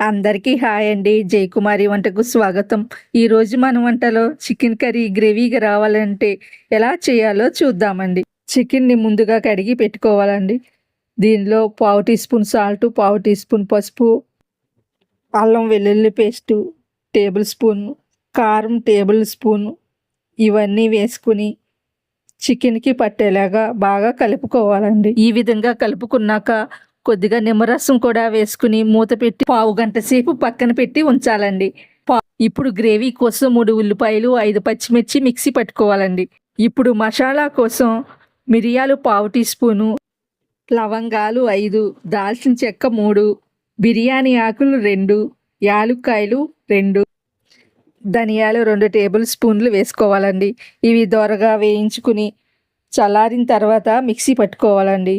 అందరికీ హాయ్ అండి. జయకుమారి వంటకు స్వాగతం. ఈరోజు మన వంటలో చికెన్ కర్రీ గ్రేవీగా రావాలంటే ఎలా చేయాలో చూద్దామండి. చికెన్ని ముందుగా కడిగి పెట్టుకోవాలండి. దీనిలో పావు టీ స్పూన్ సాల్ట్ పావు టీ స్పూన్ పసుపు అల్లం వెల్లుల్లి పేస్టు టేబుల్ స్పూన్ కారం టేబుల్ స్పూన్ ఇవన్నీ వేసుకుని చికెన్కి పట్టేలాగా బాగా కలుపుకోవాలండి. ఈ విధంగా కలుపుకున్నాక కొద్దిగా నిమ్మరసం కూడా వేసుకుని మూత పెట్టి పావు గంట సేపు పక్కన పెట్టి ఉంచాలండి. పా- ఇప్పుడు గ్రేవీ కోసం మూడు ఉల్లిపాయలు ఐదు పచ్చిమిర్చి మిక్సీ పట్టుకోవాలండి. ఇప్పుడు మసాలా కోసం మిరియాలు పావు టీ స్పూను లవంగాలు ఐదు దాల్చిన చెక్క మూడు బిర్యానీ ఆకులు రెండు యాలుక్కాయలు రెండు ధనియాలు రెండు టేబుల్ స్పూన్లు వేసుకోవాలండి. ఇవి దొరగా వేయించుకుని చల్లారిన తర్వాత మిక్సీ పట్టుకోవాలండి.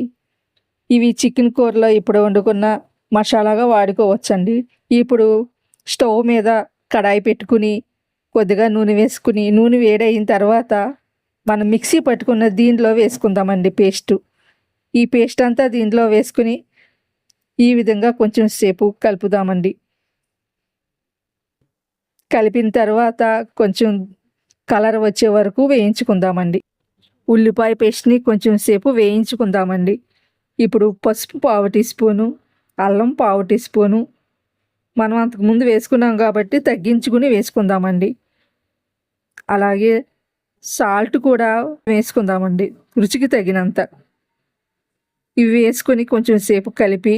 ఇవి చికెన్ కూరలో ఇప్పుడు వండుకున్న మసాలాగా వాడుకోవచ్చండి. ఇప్పుడు స్టవ్ మీద కడాయి పెట్టుకుని కొద్దిగా నూనె వేసుకుని నూనె వేడైన తర్వాత మనం మిక్సీ పట్టుకున్న దీనిలో వేసుకుందామండి పేస్టు. ఈ పేస్ట్ అంతా దీంట్లో వేసుకుని ఈ విధంగా కొంచెం సేపు కలుపుదామండి. కలిపిన తర్వాత కొంచెం కలర్ వచ్చే వరకు వేయించుకుందామండి. ఉల్లిపాయ పేస్ట్ని కొంచెం సేపు వేయించుకుందామండి. ఇప్పుడు పసుపు పావు టీ స్పూను అల్లం పావు టీ స్పూను మనం అంతకుముందు వేసుకున్నాం కాబట్టి తగ్గించుకుని వేసుకుందామండి. అలాగే సాల్ట్ కూడా వేసుకుందామండి రుచికి తగినంత. ఇవి వేసుకొని కొంచెం సేపు కలిపి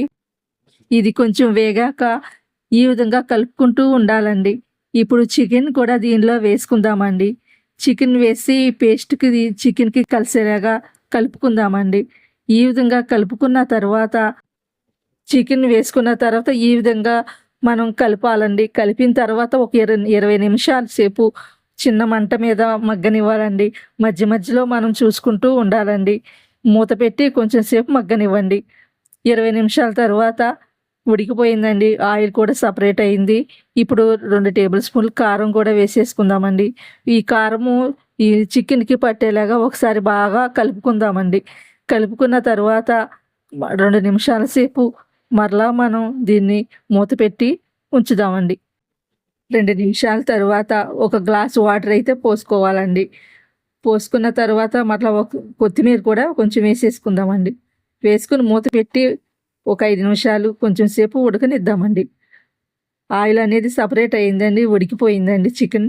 ఇది కొంచెం వేగాక ఈ విధంగా కలుపుకుంటూ ఉండాలండి. ఇప్పుడు చికెన్ కూడా దీనిలో వేసుకుందామండి. చికెన్ వేసి పేస్ట్కి చికెన్కి కలిసేలాగా కలుపుకుందామండి. ఈ విధంగా కలుపుకున్న తర్వాత చికెన్ వేసుకున్న తర్వాత ఈ విధంగా మనం కలపాలండి. కలిపిన తర్వాత ఒక ఇరవై ఇరవై నిమిషాల సేపు చిన్న మంట మీద మగ్గనివ్వాలండి. మధ్య మధ్యలో మనం చూసుకుంటూ ఉండాలండి. మూత పెట్టి కొంచెం సేపు మగ్గనివ్వండి. ఇరవై నిమిషాల తర్వాత ఉడికిపోయిందండి. ఆయిల్ కూడా సపరేట్ అయింది. ఇప్పుడు రెండు టేబుల్ స్పూన్లు కారం కూడా వేసేసుకుందామండి. ఈ కారము ఈ చికెన్కి పట్టేలాగా ఒకసారి బాగా కలుపుకుందామండి. కలుపుకున్న తర్వాత రెండు నిమిషాల సేపు మరలా మనం దీన్ని మూత పెట్టి ఉంచుదామండి. రెండు నిమిషాల తర్వాత ఒక గ్లాస్ వాటర్ అయితే పోసుకోవాలండి. పోసుకున్న తర్వాత మరలా ఒక కొత్తిమీర కూడా కొంచెం వేసేసుకుందామండి. వేసుకుని మూత పెట్టి ఒక ఐదు నిమిషాలు కొంచెం సేపు ఉడకనిద్దామండి. ఆయిల్ అనేది సపరేట్ అయిందండి ఉడికిపోయిందండి చికెన్.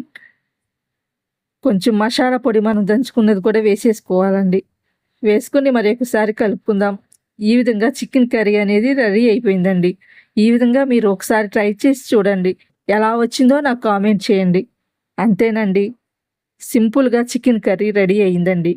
కొంచెం మసాలా పొడి మనం దంచుకున్నది కూడా వేసేసుకోవాలండి. వేసుకుని మరి ఒకసారి కలుపుకుందాం. ఈ విధంగా చికెన్ కర్రీ అనేది రెడీ అయిపోయిందండి. ఈ విధంగా మీరు ఒకసారి ట్రై చేసి చూడండి. ఎలా వచ్చిందో నాకు కామెంట్ చేయండి. అంతేనండి. సింపుల్గా చికెన్ కర్రీ రెడీ అయిందండి.